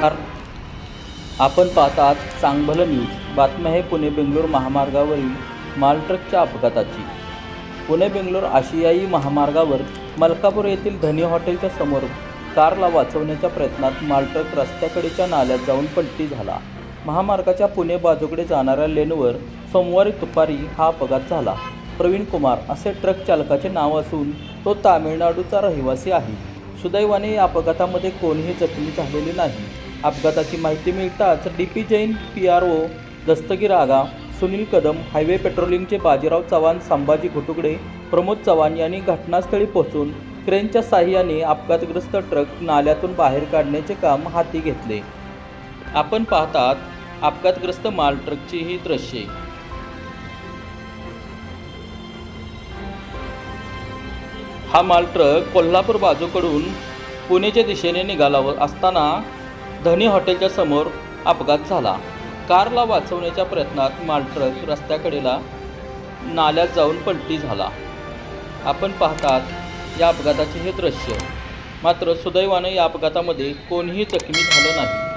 नमस्कार. आपण पाहतात चांगभलं न्यूज बातम्या हे पुणे बेंगलोर महामार्गावरील मालट्रकच्या अपघाताची. पुणे बेंगलोर आशियाई महामार्गावर मलकापूर येथील धनी हॉटेलच्या समोर कारला वाचवण्याच्या प्रयत्नात मालट्रक रस्त्याकडेच्या नाल्यात जाऊन पलटी झाला. महामार्गाच्या पुणे बाजूकडे जाणाऱ्या लेनवर सोमवारी दुपारी हा अपघात झाला. प्रवीण कुमार असे ट्रक चालकाचे नाव असून तो तामिळनाडूचा रहिवासी आहे. सुदैवाने या अपघातामध्ये कोणीही जखमी झालेले नाही. अपघाताची माहिती मिळताच D P Jain P R O Dastgir Aga Sunil Kadam highway पेट्रोलिंगचे Bajirao Chavan Sambhaji Ghutukade Pramod Chavan यांनी घटनास्थळी पोहोचून क्रेनच्या साह्याने अपघातग्रस्त ट्रक नाल्यातून बाहेर काढण्याचे काम हाती घेतले. आपण पाहतात अपघातग्रस्त माल ट्रकची ही दृश्ये. हा माल ट्रक कोल्हापूर बाजूकडून पुणेच्या दिशेने निघाला असताना धनी हॉटेलच्या समोर अपघात झाला. कारला वाचवण्याच्या प्रयत्नात मालट्रक रस्त्याकडेला नाल्यात जाऊन पलटी झाला. आपण पाहतात या अपघाताचे हे दृश्य. मात्र सुदैवानं या अपघातामध्ये कोणीही जखमी झालं नाही.